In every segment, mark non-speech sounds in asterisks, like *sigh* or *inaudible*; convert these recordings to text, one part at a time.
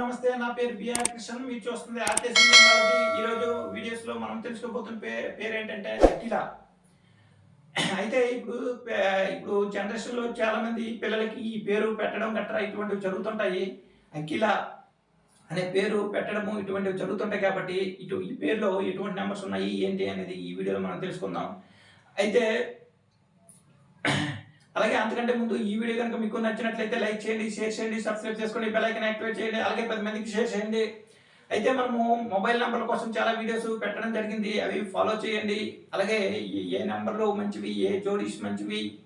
నమస్తే. నా పేరు బిఆర్ కృష్ణ మీరు చూస్తుంది ఆర్టీసీ ఈరోజు వీడియోస్లో మనం తెలుసుకోబోతున్న పే పేరు ఏంటంటే అఖిల అయితే ఇప్పుడు ఇప్పుడు జనరేషన్లో చాలా మంది పిల్లలకి ఈ పేరు పెట్టడం గట్రా ఇటువంటివి జరుగుతుంటాయి. అఖిల అనే పేరు పెట్టడము ఇటువంటివి జరుగుతుంటాయి కాబట్టి ఇటు ఈ పేరులో ఎటువంటి నెంబర్స్ ఉన్నాయి ఏంటి అనేది ఈ వీడియోలో మనం తెలుసుకుందాం. అయితే అలాగే అంతకంటే ముందు ఈ వీడియో కనుక మీకు నచ్చినట్లయితే లైక్ చేయండి షేర్ చేయండి సబ్స్క్రైబ్ చేసుకోండి బెల్ ఐకాన్ యాక్టివేట్ చేయండి అలాగే పది మందికి షేర్ చేయండి. అయితే మనము మొబైల్ నెంబర్ల కోసం చాలా వీడియోస్ పెట్టడం జరిగింది. అవి ఫాలో చేయండి. అలాగే ఏ- నెంబర్లు మంచివి ఏ జోడీస్ మంచివి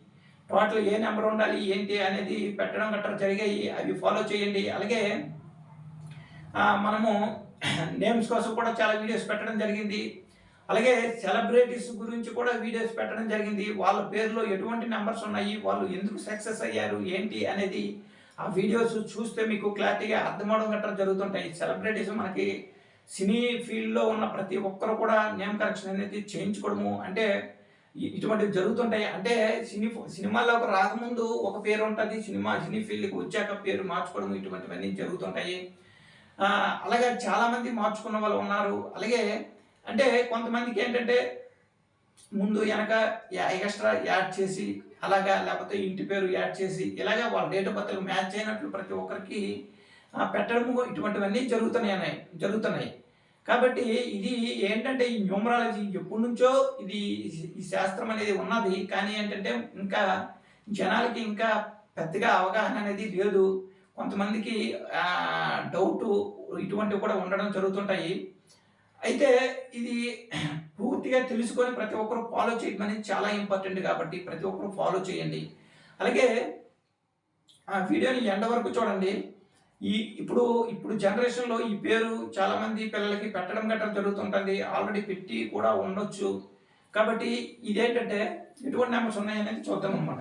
టోటల్ ఏ నెంబర్ ఉండాలి ఏంటి అనేది పెట్టడం గట్రా జరిగాయి. అవి ఫాలో చేయండి. అలాగే మనము *clears throat* నేమ్స్ కోసం కూడా చాలా వీడియోస్ పెట్టడం జరిగింది. అలాగే సెలబ్రిటీస్ గురించి కూడా వీడియోస్ పెట్టడం జరిగింది. వాళ్ళ పేరులో ఎటువంటి నెంబర్స్ ఉన్నాయి? వాళ్ళు ఎందుకు సక్సెస్ అయ్యారు? ఏంటి అనేది ఆ వీడియోస్ చూస్తే మీకు క్లారిటీగా అర్థమవడం గట్రా జరుగుతుంటాయి. సెలబ్రిటీస్ మనకి సినీ ఫీల్డ్లో ఉన్న ప్రతి ఒక్కరు కూడా నేమ్ కరెక్షన్ అనేది చేయించుకోవడము అంటే ఇటువంటివి జరుగుతుంటాయి. అంటే సినీ సినిమాలోకి రాకముందు ఒక పేరు ఉంటుంది. సినిమా సినీ ఫీల్డ్కి వచ్చాక పేరు మార్చుకోవడం ఇటువంటివన్నీ జరుగుతుంటాయి. అలాగే చాలామంది మార్చుకున్న వాళ్ళు ఉన్నారు. అలాగే అంటే కొంతమందికి ఏంటంటే ముందు వెనక ఎక్స్ట్రా యాడ్ చేసి అలాగా లేకపోతే ఇంటి పేరు యాడ్ చేసి ఇలాగా వాళ్ళ డేట్ ఆఫ్ బర్త్లు మ్యాచ్ అయినట్లు ప్రతి ఒక్కరికి పెట్టడము ఇటువంటివన్నీ జరుగుతున్నాయి జరుగుతున్నాయి. కాబట్టి ఇది ఏంటంటే ఈ న్యూమరాలజీ ఎప్పటి నుంచో ఇది ఈ శాస్త్రం అనేది ఉన్నది. కానీ ఏంటంటే ఇంకా జనాలకి ఇంకా పెద్దగా అవగాహన అనేది లేదు. కొంతమందికి డౌట్ ఇటువంటివి కూడా ఉండడం జరుగుతుంటాయి. అయితే ఇది పూర్తిగా తెలుసుకొని ప్రతి ఒక్కరు ఫాలో చేయడం అనేది చాలా ఇంపార్టెంట్ కాబట్టి ప్రతి ఒక్కరు ఫాలో చేయండి. అలాగే ఆ వీడియోని ఎండ వరకు చూడండి. ఈ ఇప్పుడు ఇప్పుడు జనరేషన్లో ఈ పేరు చాలామంది పిల్లలకి పెట్టడం గట్రా జరుగుతుంటుంది. ఆల్రెడీ పెట్టి కూడా ఉండొచ్చు. కాబట్టి ఇదేంటంటే ఎటువంటి నెంబర్స్ ఉన్నాయనేది చూద్దాం అనమాట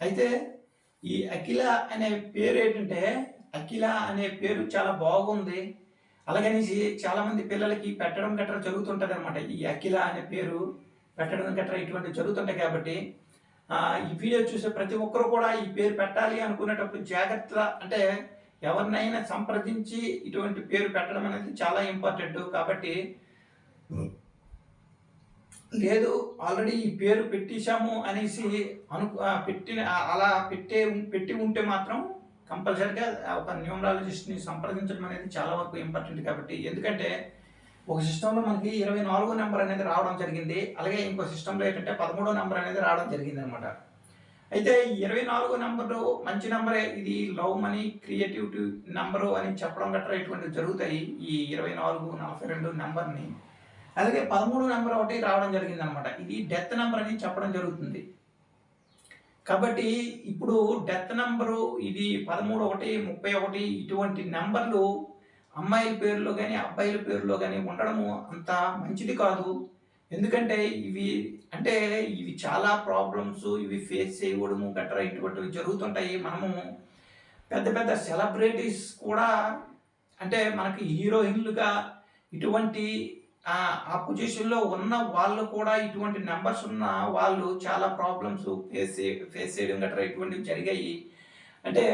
అయితే ఈ అఖిల అనే పేరు ఏంటంటే అఖిల అనే పేరు చాలా బాగుంది. అలాగనేసి చాలా మంది పిల్లలకి పెట్టడం గట్రా జరుగుతుంటుంది అనమాట ఈ అఖిల అనే పేరు పెట్టడం గట్రా ఇటువంటి జరుగుతుంటాయి కాబట్టి ఈ వీడియో చూసే ప్రతి ఒక్కరు కూడా ఈ పేరు పెట్టాలి అనుకునేటప్పుడు జాగ్రత్త అంటే ఎవరినైనా సంప్రదించి ఇటువంటి పేరు పెట్టడం అనేది చాలా ఇంపార్టెంట్. కాబట్టి లేదు ఆల్రెడీ ఈ పేరు పెట్టేశాము అనేసి అను పెట్టిన అలా పెట్టే పెట్టి ఉంటే మాత్రం కంపల్సరిగా ఒక న్యూమరాలజిస్ట్ని సంప్రదించడం అనేది చాలా వరకు ఇంపార్టెంట్ కాబట్టి ఎందుకంటే ఒక సిస్టంలో మనకి ఇరవై నాలుగో నెంబర్ అనేది రావడం జరిగింది అలాగే ఇంకో సిస్టంలో ఏంటంటే పదమూడో నెంబర్ అనేది రావడం జరిగింది అనమాట అయితే ఇరవై నాలుగో నెంబరు మంచి నెంబరే ఇది లవ్ మనీ క్రియేటివిటీ నెంబరు అని చెప్పడం గట్రా ఇటువంటివి జరుగుతాయి ఈ ఇరవై నాలుగు నలభై రెండు నెంబర్ని. అలాగే పదమూడు నెంబర్ ఒకటి రావడం జరిగింది అనమాట ఇది డెత్ నెంబర్ అని చెప్పడం జరుగుతుంది. కాబట్టి ఇప్పుడు డెత్ నెంబరు ఇది పదమూడు ఒకటి ముప్పై ఒకటి ఇటువంటి నెంబర్లు అమ్మాయిల పేరులో కానీ అబ్బాయిల పేరులో కానీ ఉండడము అంత మంచిది కాదు. ఎందుకంటే ఇవి అంటే ఇవి చాలా ప్రాబ్లమ్స్ ఇవి ఫేస్ చేయడము గట్రా ఇటువంటివి జరుగుతుంటాయి. మనము పెద్ద పెద్ద సెలబ్రిటీస్ కూడా అంటే మనకి హీరోయిన్లుగా ఇటువంటి ఆ పొజిషన్లో ఉన్న వాళ్ళు కూడా ఇటువంటి నెంబర్స్ ఉన్న వాళ్ళు చాలా ప్రాబ్లమ్స్ ఫేస్ ఫేస్ చేయడం గట్రా ఇటువంటివి జరిగాయి. అంటే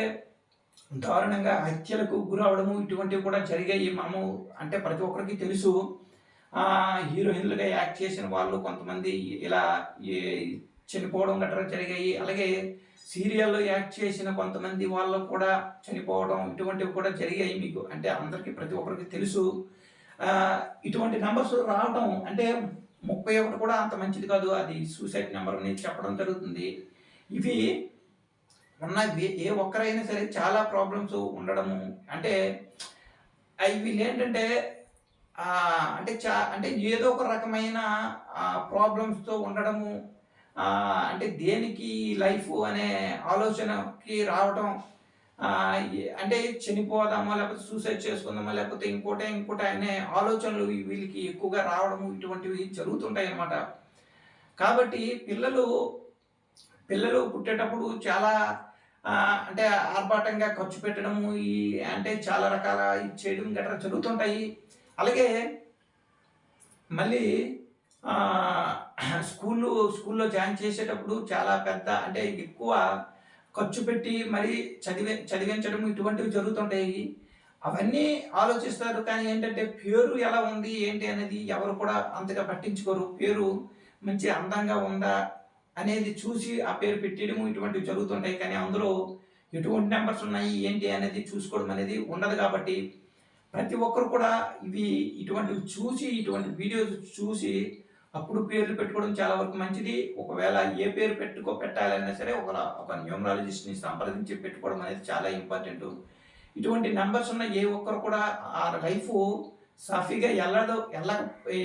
దారుణంగా హత్యలకు గురవడము ఇటువంటివి కూడా జరిగాయి. మనము అంటే ప్రతి ఒక్కరికి తెలుసు హీరోయిన్లుగా యాక్ట్ చేసిన వాళ్ళు కొంతమంది ఇలా చనిపోవడం గట్రా జరిగాయి. అలాగే సీరియల్లో యాక్ట్ చేసిన కొంతమంది వాళ్ళు కూడా చనిపోవడం ఇటువంటివి కూడా జరిగాయి మీకు. అంటే అందరికీ ప్రతి ఒక్కరికి తెలుసు. ఇటువంటి నెంబర్స్ రావడం అంటే ముప్పై ఒకటి కూడా అంత మంచిది కాదు. అది సూసైడ్ నెంబర్ అని చెప్పడం జరుగుతుంది. ఇవి ఉన్న ఏ ఒక్కరైనా సరే చాలా ప్రాబ్లమ్స్ ఉండడము. అంటే వీళ్ళు ఏంటంటే అంటే చా అంటే ఏదో ఒక రకమైన ప్రాబ్లమ్స్తో ఉండడము. అంటే దేనికి లైఫ్ అనే ఆలోచనకి రావటం అంటే చనిపోదామా లేకపోతే సూసైడ్ చేసుకుందామా లేకపోతే ఇంకోటే ఇంకోటే అనే ఆలోచనలు వీళ్ళకి ఎక్కువగా రావడము ఇటువంటివి జరుగుతుంటాయి అన్నమాట. కాబట్టి పిల్లలు పిల్లలు పుట్టేటప్పుడు చాలా అంటే ఆర్భాటంగా ఖర్చు పెట్టడము ఈ అంటే చాలా రకాల ఇది చేయడం గట్రా జరుగుతుంటాయి. అలాగే మళ్ళీ స్కూల్లో స్కూల్లో జాయిన్ చేసేటప్పుడు చాలా పెద్ద అంటే ఎక్కువ ఖర్చు పెట్టి మరి చదివే చదివించడం ఇటువంటివి జరుగుతుంటాయి. అవన్నీ ఆలోచిస్తారు కానీ ఏంటంటే పేరు ఎలా ఉంది ఏంటి అనేది ఎవరు కూడా అంతగా పట్టించుకోరు. పేరు మంచి అందంగా ఉందా అనేది చూసి ఆ పేరు పెట్టడం ఇటువంటివి జరుగుతుంటాయి. కానీ అందులో ఎటువంటి నెంబర్స్ ఉన్నాయి ఏంటి అనేది చూసుకోవడం అనేది ఉండదు కాబట్టి ప్రతి ఒక్కరు కూడా ఇవి ఇటువంటివి చూసి ఇటువంటి వీడియోస్ చూసి అప్పుడు పేర్లు పెట్టుకోవడం చాలా వరకు మంచిది. ఒకవేళ ఏ పేరు పెట్టుకో పెట్టాలన్నా సరే ఒక ఒక న్యూమరాలజిస్ట్ని సంప్రదించి పెట్టుకోవడం అనేది చాలా ఇంపార్టెంట్. ఇటువంటి నెంబర్స్ ఉన్న ఏ ఒక్కరు కూడా ఆ లైఫ్ సాఫీగా వెళ్ళదు వెళ్ళ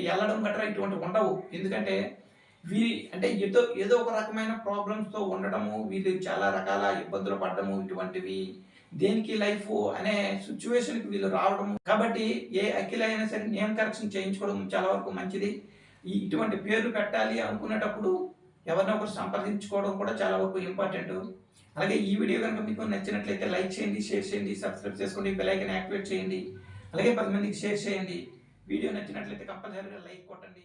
వెళ్ళడం గట్రా ఇటువంటి ఉండవు. ఎందుకంటే వీరి అంటే ఏదో ఏదో ఒక రకమైన ప్రాబ్లమ్స్తో ఉండడము వీళ్ళు చాలా రకాల ఇబ్బందులు పడడము ఇటువంటివి. దేనికి లైఫ్ అనే సిచ్యువేషన్కి వీళ్ళు రావడము. కాబట్టి ఏ అఖిల అయినా సరే నేమ్ కరెక్షన్ చేయించుకోవడం చాలా వరకు మంచిది. ఈ ఇటువంటి పేర్లు పెట్టాలి అనుకునేటప్పుడు ఎవరినో ఒకరు సంప్రదించుకోవడం కూడా చాలా వరకు ఇంపార్టెంట్. అలాగే ఈ వీడియో కనుక మీకు నచ్చినట్లయితే లైక్ చేయండి షేర్ చేయండి సబ్స్క్రైబ్ చేసుకోండి బెలైకన్ యాక్టివేట్ చేయండి. అలాగే పది మందికి షేర్ చేయండి. వీడియో నచ్చినట్లయితే కంపల్సరీగా లైక్ కొట్టండి.